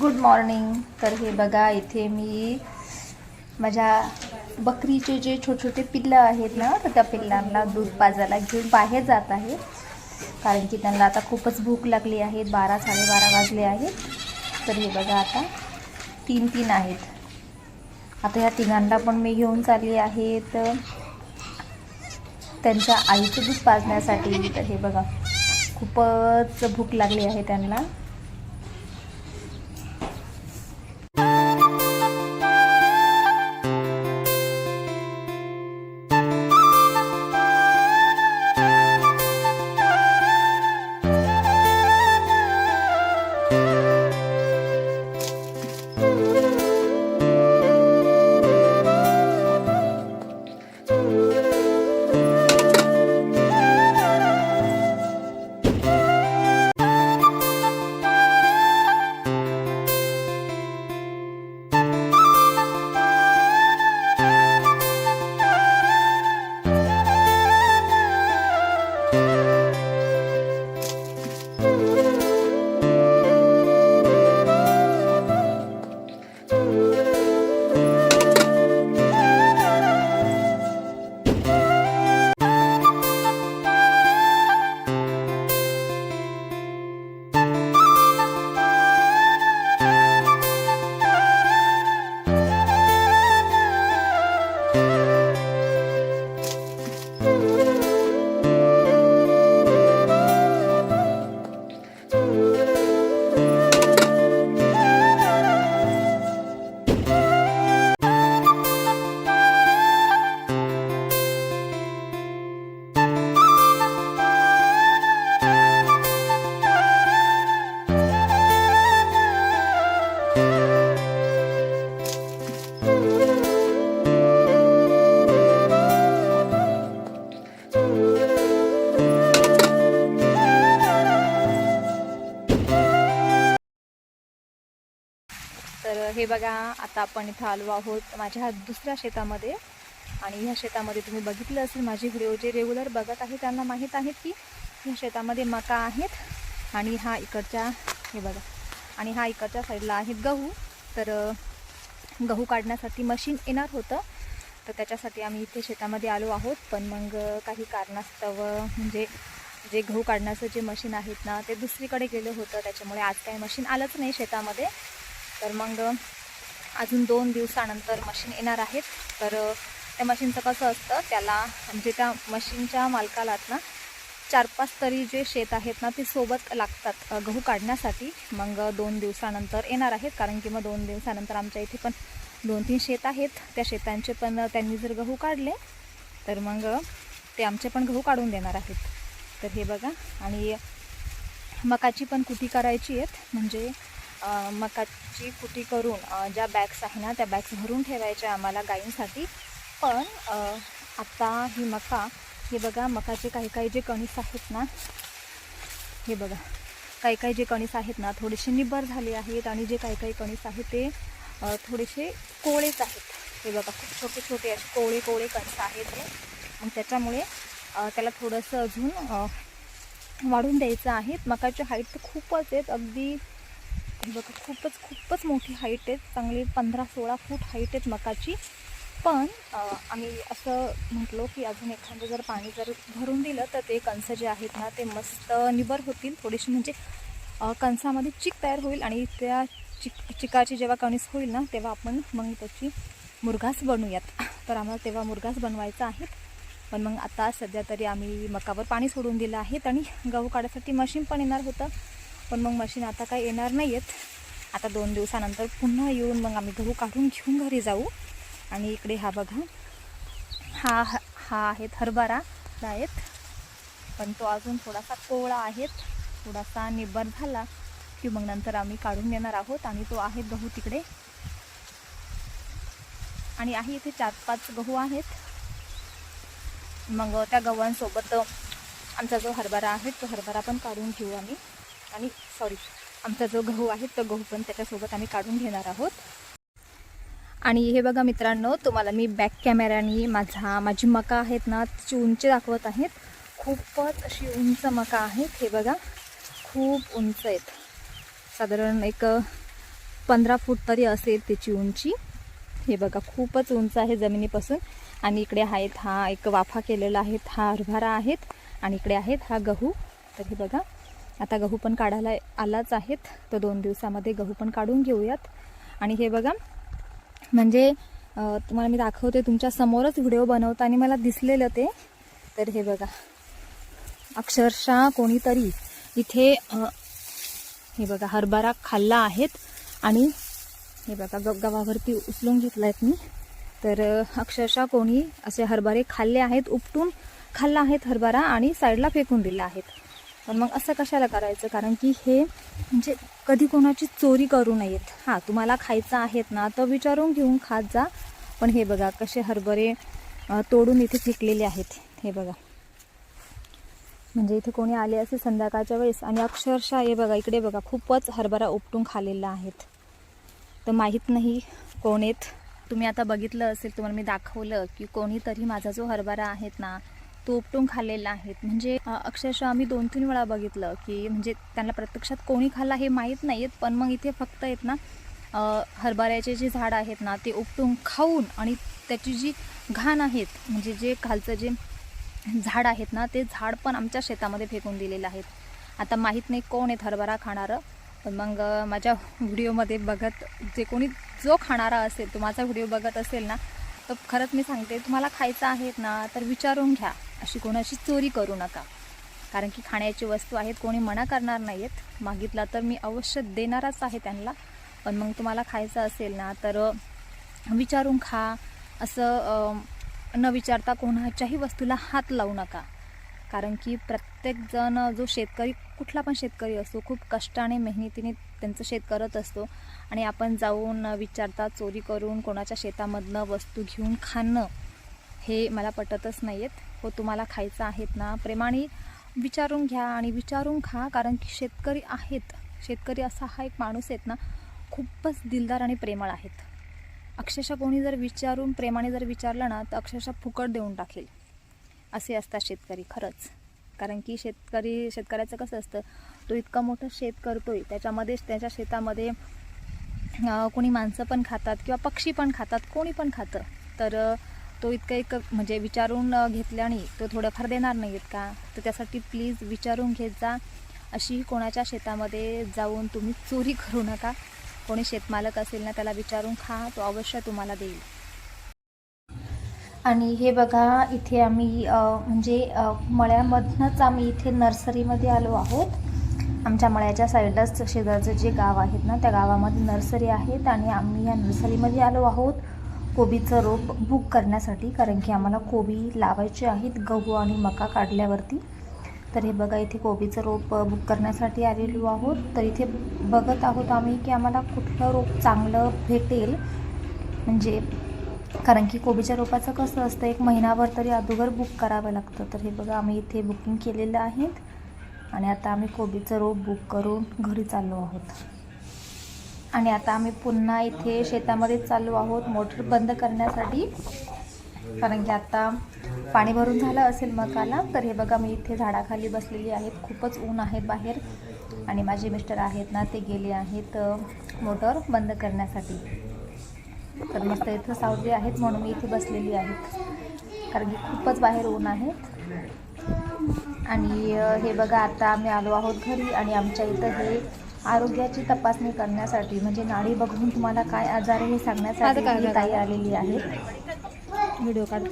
Good morning. तर हे बघा इथे मी माझ्या बकरीचे जे छोटे छोटे पिल्लं आहेत ना तर त्या पिल्लांना दूध पाजायला घेऊन बाहेर जात आहे. कारण की त्यांना आता खूपच भूक लागली आहे. बारा साडेबारा वाजले आहेत. तर हे बघा आता तीन तीन आहेत. आता ह्या तिघांना पण मी घेऊन चालली आहे. तर त्यांच्या आईचं दूध पाजण्यासाठी तर हे बघा खूपच भूक लागली आहे त्यांना. तर हे बघा आता आपण इथं आलो आहोत माझ्या दुसऱ्या शेतामध्ये. आणि ह्या शेतामध्ये तुम्ही बघितलं असेल माझे व्हिडिओ जे रेग्युलर बघत आहे त्यांना माहीत आहेत की ह्या शेतामध्ये मका आहेत. आणि हा इकडच्या हे बघा आणि हा इकडच्या साईडला आहेत गहू. तर गहू काढण्यासाठी मशीन येणार होतं. तर त्याच्यासाठी आम्ही इथे शेतामध्ये आलो आहोत. पण मग काही कारणास्तव म्हणजे जे गहू काढण्याचं जे मशीन आहेत ना ते दुसरीकडे गेलं होतं. त्याच्यामुळे आज काही मशीन आलंच नाही शेतामध्ये. तर मग अजून दोन दिवसानंतर मशीन येणार आहेत. तर त्या मशीनचं कसं असतं त्याला म्हणजे त्या मशीनच्या मालकालाच ना चार पाच तरी जे शेत आहेत ना ते सोबत लागतात गहू काढण्यासाठी. मग दोन दिवसानंतर येणार आहेत. कारण की मग दोन दिवसानंतर आमच्या इथे पण दोन तीन शेत आहेत. त्या शेतांचे पण त्यांनी जर गहू काढले तर मग ते आमचे पण गहू काढून देणार आहेत. तर हे बघा. आणि मकाची पण कुटी करायची आहेत. म्हणजे मकाची कुटी करून ज्या बॅग्स आहे ना त्या बॅग्स भरून ठेवायच्या आम्हाला गायींसाठी. पण आता ही मका हे बघा मकाचे काही काही जे कणीस आहेत ना हे बघा काही काही जे कणीस आहेत ना थोडेसे निब्बर झाले आहेत आणि जे काही काही कणीस आहेत ते थोडेसे कोळेच आहेत. हे बघा खूप छोटे छोटे असे कोळे कोळे कणीस आहेत ते मग त्याच्यामुळे त्याला थोडंसं अजून वाढून द्यायचं आहे. मकाची हाईट तर खूपच आहेत अगदी बघा खूपच खूपच मोठी हाईट आहे. चांगली पंधरा सोळा फूट हाईट आहेत मकाची. पण आम्ही असं म्हटलो की अजून एखादं जर पाणी जर भरून दिलं तर ते कणसं जे आहेत ना ते मस्त निबर होतील. थोडीशी म्हणजे कणसामध्ये चिक तयार होईल आणि त्या चिक चिकाची जेव्हा कणीस होईल ना तेव्हा आपण मग त्याची मुरघास बनवूयात तर आम्हाला तेव्हा मुरघास बनवायचा आहे. पण मग आता सध्या तरी आम्ही मकावर पाणी सोडून दिलं आहे आणि गहू काढायसाठी मशीन पण येणार होतं. पण मग मशीन आता काही येणार नाही आहेत आता दोन दिवसानंतर पुन्हा येऊन मग आम्ही गहू काढून घेऊन घरी जाऊ. आणि इकडे हा बघा. हा हा आहेत हरभरा आहेत. पण तो अजून थोडासा कोवळा आहेत थोडासा निब्बर झाला की मग नंतर आम्ही काढून देणार आहोत. आणि तो आहे गहू तिकडे. आणि आहे इथे चार पाच गहू आहेत. मग त्या गव्हांसोबत आमचा जो हरभरा आहे तो हरभरा पण काढून घेऊ आम्ही. आणि सॉरी आमचा जो गहू आहे तो गहू पण त्याच्यासोबत आम्ही काढून घेणार आहोत. आणि हे बघा मित्रांनो तुम्हाला मी बॅक कॅमेऱ्याने माझा माझी मका आहेत ना तिची उंची दाखवत आहेत. खूपच अशी उंच मका आहेत हे बघा. खूप उंच आहेत. साधारण एक पंधरा फूट तरी असेल त्याची उंची. हे बघा खूपच उंच आहे जमिनीपासून. आणि इकडे आहेत हा एक वाफा केलेला आहे हा हरभरा आहेत. आणि इकडे आहेत हा गहू. तर हे बघा आता गहू पण काढायला आलाच आहेत. तर दोन दिवसामध्ये गहू पण काढून घेऊयात. आणि हे बघा म्हणजे तुम्हाला मी दाखवते तुमच्या समोरच व्हिडिओ बनवताना मला दिसलेलं ते. तर हे बघा अक्षरशः कोणीतरी इथे हे बघा हरभरा खाल्ला आहेत. आणि हे बघा ग गव्हावरती उचलून घेतला आहेत मी. तर अक्षरशः कोणी असे हरभरे खाल्ले आहेत उपटून खाल्ला आहेत हरभरा आणि साईडला फेकून दिला आहेत. पण मग असं कशाला करायचं? कारण की हे म्हणजे कधी कोणाची चोरी करू नयेत. हां तुम्हाला खायचं आहेत ना तर विचारून घेऊन खात जा. पण हे बघा कसे हरभरे तोडून इथे फेकलेले आहेत. हे बघा. म्हणजे इथे कोणी आले असे संध्याकाळच्या वेळेस आणि अक्षरशः हे बघा इकडे बघा खूपच हरभरा उपटून खालेला आहेत. तर माहीत नाही कोण आहेत. तुम्ही आता बघितलं असेल तुम्हाला मी दाखवलं की कोणीतरी माझा जो हरभरा आहेत ना तो उपटून खाल्लेला आहेत. म्हणजे अक्षरशः आम्ही दोन तीन वेळा बघितलं की म्हणजे त्यांना प्रत्यक्षात कोणी खाल्ला हे माहीत नाही आहेत पण मग इथे फक्त आहेत ना हरभऱ्याचे जे झाड आहेत ना ते उपटून खाऊन आणि त्याची जी घाण आहेत म्हणजे जे खालचं जे झाड आहेत ना ते झाड पण आमच्या शेतामध्ये फेकून दिलेलं आहेत. आता माहीत नाही कोण आहेत हरभरा खाणारं पण मग माझ्या व्हिडिओमध्ये बघत जे कोणी जो खाणारा असेल तो माझा व्हिडिओ बघत असेल ना तर खरंच मी सांगते तुम्हाला खायचं आहेत ना तर विचारून घ्या. अशी कोणाची चोरी करू नका. कारण की खाण्याची वस्तू आहेत कोणी मना करणार नाही आहेत मागितला तर मी अवश्य देणारच आहे त्यांना. पण मग तुम्हाला खायचं असेल ना तर विचारून खा. असं न विचारता कोणाच्याही वस्तूला हात लावू नका. कारण की प्रत्येकजण जो शेतकरी कुठला पण शेतकरी असतो खूप कष्टाने मेहनतीने त्यांचं शेत करत असतो. आणि आपण जाऊन विचारता चोरी करून कोणाच्या शेतामधनं वस्तू घेऊन खाणं हे मला पटतच नाही आहेत हो तुम्हाला खायचं आहेत ना. प्रेमाने विचारून घ्या आणि विचारून खा कारण की शेतकरी आहेत. शेतकरी असा हा एक माणूस आहेत ना खूपच दिलदार आणि प्रेमळ आहेत. अक्षरशः कोणी जर विचारून प्रेमाने जर विचारलं ना तर अक्षरशः फुकट देऊन टाकेल. असे असतात शेतकरी खरंच. कारण की शेतकरी शेतकऱ्याचं कसं असतं तो इतकं मोठं शेत करतोय त्याच्यामध्येच त्याच्या शेतामध्ये कोणी माणसं पण खातात किंवा पक्षी पण खातात कोणी पण खातं. तर तो इतकं एक म्हणजे विचारून घेतल्याने तो थोडंफार देणार नाही आहेत का? तर त्यासाठी प्लीज विचारून घेत जा. अशी कोणाच्या शेतामध्ये जाऊन तुम्ही चोरी करू नका. कोणी शेतमालक असेल ना त्याला विचारून खा. तो अवश्य तुम्हाला देईल. आणि हे बघा इथे आम्ही म्हणजे मळ्यामधनंच आम्ही इथे नर्सरीमध्ये आलो आहोत. आमच्या मळ्याच्या साईडलाच शेजारचं जे गाव आहेत ना त्या गावामध्ये नर्सरी आहेत आणि आम्ही या नर्सरीमध्ये आलो आहोत. कोबीचं रोप बुक करण्यासाठी कारण की आम्हाला कोबी लावायचे आहेत गहू आणि मका काढल्यावरती. तर हे बघा इथे कोबीचं रोप बुक करण्यासाठी आलेलो आहोत. तर इथे बघत आहोत आम्ही की आम्हाला कुठलं रोप चांगलं भेटेल. म्हणजे कारण की कोबीच्या रोपाचं कसं असतं एक महिनाभर तरी अगोदर बुक करावं लागतं. तर हे बघा आम्ही इथे बुकिंग केलेलं आहेत. आणि आता आम्ही कोबीचं रोप बुक करून घरी चाललो आहोत. आणि आता आम्ही पुन्हा इथे शेतामध्ये चालू आहोत. मोटर बंद करण्यासाठी. कारण की आता पाणी भरून झालं असेल मकाला तर हे बघा मी इथे झाडाखाली बसलेली आहेत खूपच ऊन आहे बाहेर. आणि माझे मिस्टर आहेत ना ते गेले आहेत मोटर बंद करण्यासाठी. तर मस्त इथं सावली आहेत म्हणून मी इथे बसलेली आहेत कारण की खूपच बाहेर ऊन आहे. आणि हे बघा आता आम्ही आलो आहोत घरी आणि आमच्या इथं हे आरोग्याची तपासणी करण्यासाठी म्हणजे नाडी बघून तुम्हाला काय आजार आहे हे सांगण्यासाठी ताई आलेली आहे. व्हिडिओ काढते.